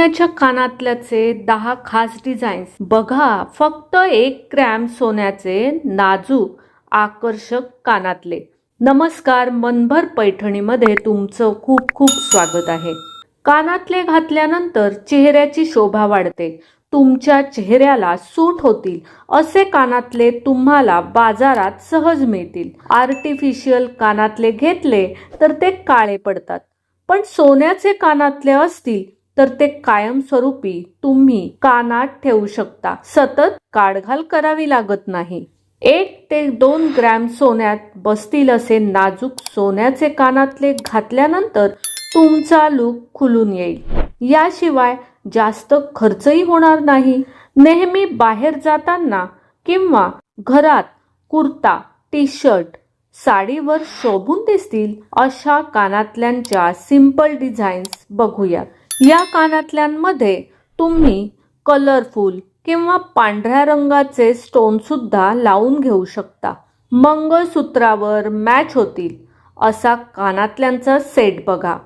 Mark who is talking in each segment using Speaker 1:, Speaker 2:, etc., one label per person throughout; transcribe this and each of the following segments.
Speaker 1: सोन्याच्या कानातल्याचे दहा खास डिझाईन्स बघा फक्त एक ग्रॅम सोन्याचे नाजूक आकर्षक कानातले. नमस्कार मनभर पैठणीमध्ये तुमचं खूप खूप स्वागत आहे. कानातले घातल्यानंतर चेहऱ्याची शोभा वाढते. तुमच्या चेहऱ्याला सूट होतील असे कानातले तुम्हाला बाजारात सहज मिळतील. आर्टिफिशियल कानातले घेतले तर ते काळे पडतात. पण सोन्याचे कानातले असतील तर ते कायमस्वरूपी तुम्ही कानात ठेवू शकता. सतत काढघाल करावी लागत नाही. एक ते दोन ग्रॅम सोन्यात बसतील असे नाजूक सोन्याचे कानातले घातल्यानंतर तुमचा लूक खुलून येईल. याशिवाय जास्त खर्चही होणार नाही. नेहमी बाहेर जाताना किंवा घरात कुर्ता टी शर्ट साडीवर शोभून दिसतील अशा कानातल्यांच्या सिंपल डिझाईन्स बघूयात. या कानातल्यांमध्ये तुम्ही कलरफुल किंवा पांढऱ्या रंगाचे स्टोनसुद्धा लावून घेऊ शकता. मंगळसूत्रावर मॅच होतील असा कानातल्यांचा सेट बघा.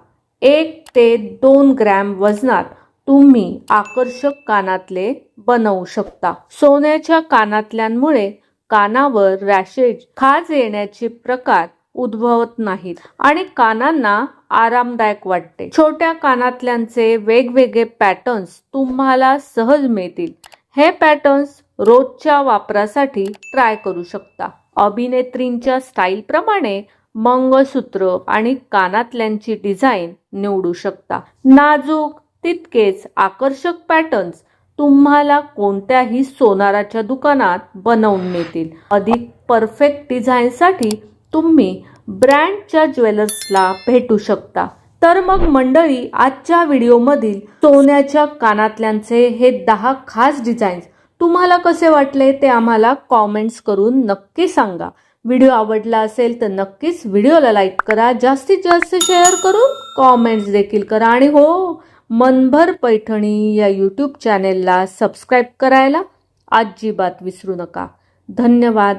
Speaker 1: एक ते दोन ग्रॅम वजनात तुम्ही आकर्षक कानातले बनवू शकता. सोन्याच्या कानातल्यांमुळे कानावर रॅशेज खाज येण्याचे प्रकार उद्भवत नाहीत. आणि कानांना आरामदायक वाटते. छोट्या कानातल्यांचे वेगवेगळे पॅटर्न्स तुम्हाला सहज मिळतील. हे पॅटर्न्स रोजच्या वापरासाठी ट्राय करू शकता. अभिनेत्रींच्या स्टाईलप्रमाणे मंगळसूत्र आणि कानातल्यांची डिझाईन निवडू शकता. नाजूक तितकेच आकर्षक पॅटर्न्स तुम्हाला कोणत्याही सोनाराच्या दुकानात बनवून मिळतील अधिक परफेक्ट डिझाईनसाठी तुम्ही ब्रँडच्या ज्वेलर्सला भेटू शकता. तर मग मंडळी आजच्या व्हिडिओमधील सोन्याच्या कानातल्यांचे हे दहा खास डिझाईन्स तुम्हाला कसे वाटले ते आम्हाला कॉमेंट्स करून नक्की सांगा. व्हिडिओ आवडला असेल तर नक्कीच व्हिडिओला लाईक करा. जास्तीत जास्त शेअर करून कॉमेंट्स देखील करा. आणि हो मनभर पैठणी या यूट्यूब चॅनेलला सबस्क्राईब करायला अजिबात विसरू नका. धन्यवाद.